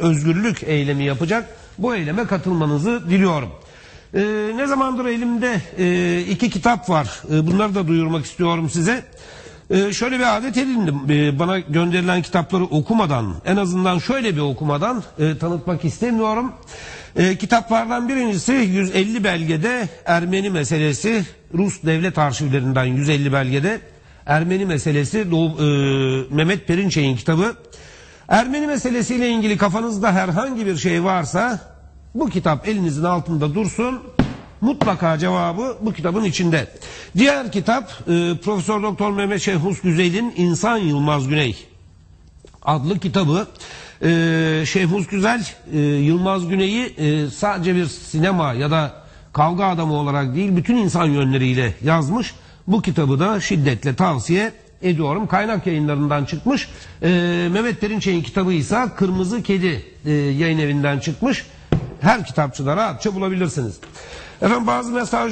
özgürlük eylemi yapacak. Bu eyleme katılmanızı diliyorum. Ee, ne zamandır elimde e, iki kitap var. E, bunları da duyurmak istiyorum size. E, şöyle bir adet edindim. E, bana gönderilen kitapları okumadan, en azından şöyle bir okumadan e, tanıtmak istemiyorum. E, kitaplardan birincisi 150 belgede Ermeni meselesi, Rus devlet arşivlerinden 150 belgede Ermeni meselesi Doğu, e, Mehmet Perinçek'in kitabı. Ermeni meselesiyle ilgili kafanızda herhangi bir şey varsa bu kitap elinizin altında dursun. Mutlaka cevabı bu kitabın içinde. Diğer kitap e, Profesör Doktor Mehmet Şehmus Güzel'in İnsan Yılmaz Güney adlı kitabı. E, Şehmus Güzel e, Yılmaz Güney'i e, sadece bir sinema ya da kavga adamı olarak değil bütün insan yönleriyle yazmış. Bu kitabı da şiddetle tavsiye ediyorum. Kaynak yayınlarından çıkmış. E, Mehmet Perinçek'in kitabı ise Kırmızı Kedi e, yayın evinden çıkmış. Her kitapçıda rahatça bulabilirsiniz. Efendim bazı mesajlar